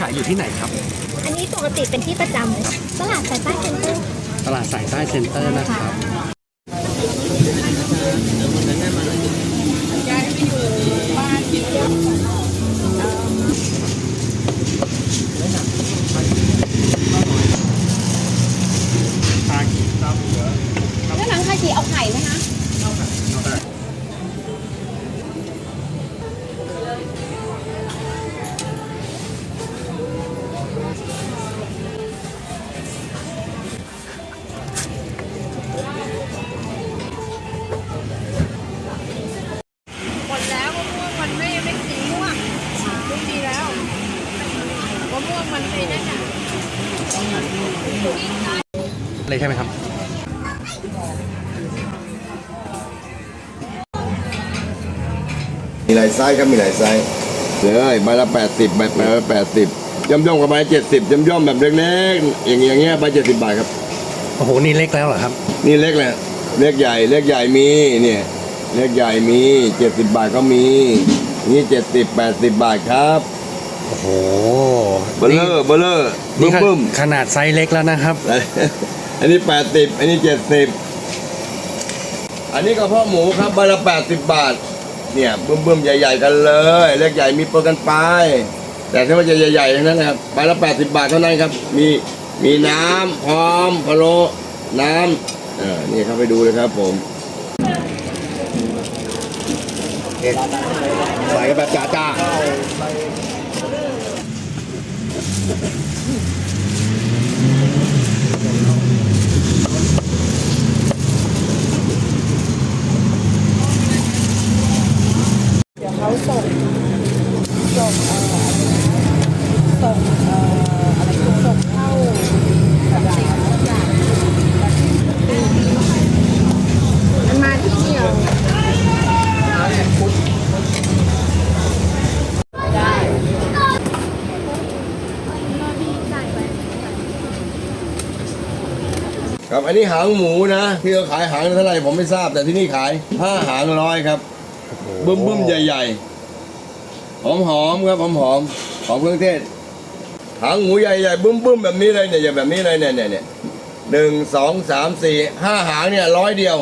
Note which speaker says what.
Speaker 1: ขายอยู่ที่ไหนครับ
Speaker 2: อันนี้ปกติเป็นที่ประจำเลยตลาดสายใต้เซ็นเตอร์
Speaker 1: ตลาดสายใต้เซ็นเตอร์นะครับ
Speaker 2: แล้วหลังคาชีเอาไข่ไหมคะ
Speaker 1: เลยใช่ไหมครับ
Speaker 3: มีหลายไซส์ครับมีหลายไซส์เลยใบละแปดสิบใบใบละแปดสิบย่อมย่อมๆกับใบเจ็ดสิบย่อมย่อมๆแบบเล็กๆอย่างเงี้ยอย่างเงี้ยใบเจ็ดสิบบาทครับ
Speaker 1: โอ้โหนี่เล็กแล้วเหรอครับ
Speaker 3: นี่เล็กแหละเล็กใหญ่เล็กใหญ่มีเนี่ยเล็กใหญ่มีเจ็ดสิบบาทก็มีนี่เจ็ดสิบแปดสิบบาทครับ
Speaker 1: โอ้โห
Speaker 3: เบลเลอร์เบลเลอร์
Speaker 1: นี่
Speaker 3: บึ้ม
Speaker 1: ข
Speaker 3: บึ้ม
Speaker 1: ขนาดไซส์เล็กแล้วนะครับ
Speaker 3: อันนี้แปดสิบอันนี้เจ็ดสิบอันนี้กระเพาะหมูครับใบละแปดสิบบาท เนี่ยบึ้มบึ้มๆใหญ่ ๆ กันเลย เล็กใหญ่มีเปอร์กันไป แต่ถ้าว่าจะใหญ่ๆทั้งนั้นนะครับใบละแปดสิบบาทเท่านั้นครับ มีมีน้ำพร้อมพะโล้น้ำเออนี่ครับไปดูเลยครับผม
Speaker 1: ใส่กันแบบจ้าจ้า
Speaker 4: เดี๋ยวเขาส่งส่งเอ่อส่งเอ่ออะไรส่งเข้าแบบสิ่งทุกอย่างมันมาที่เดียวได้
Speaker 3: ครับอันนี้หางหมูนะที่เขาขายหางเท่าไหร่ผมไม่ทราบ แต่ที่นี่ขายห้าหางร้อยครับบึ้มบึ้มๆใหญ่ๆหอมหอมๆครับหอมหอมๆของเครื่องเทศ หางหมูใหญ่ๆบึ้มบึ้มๆแบบนี้เลยเนี่ยอย่างแบบนี้เลยเนี่ยเนี่ยเนี่ยหนึ่งสองสามสี่ห้าหางเนี่ยร้อยเดียว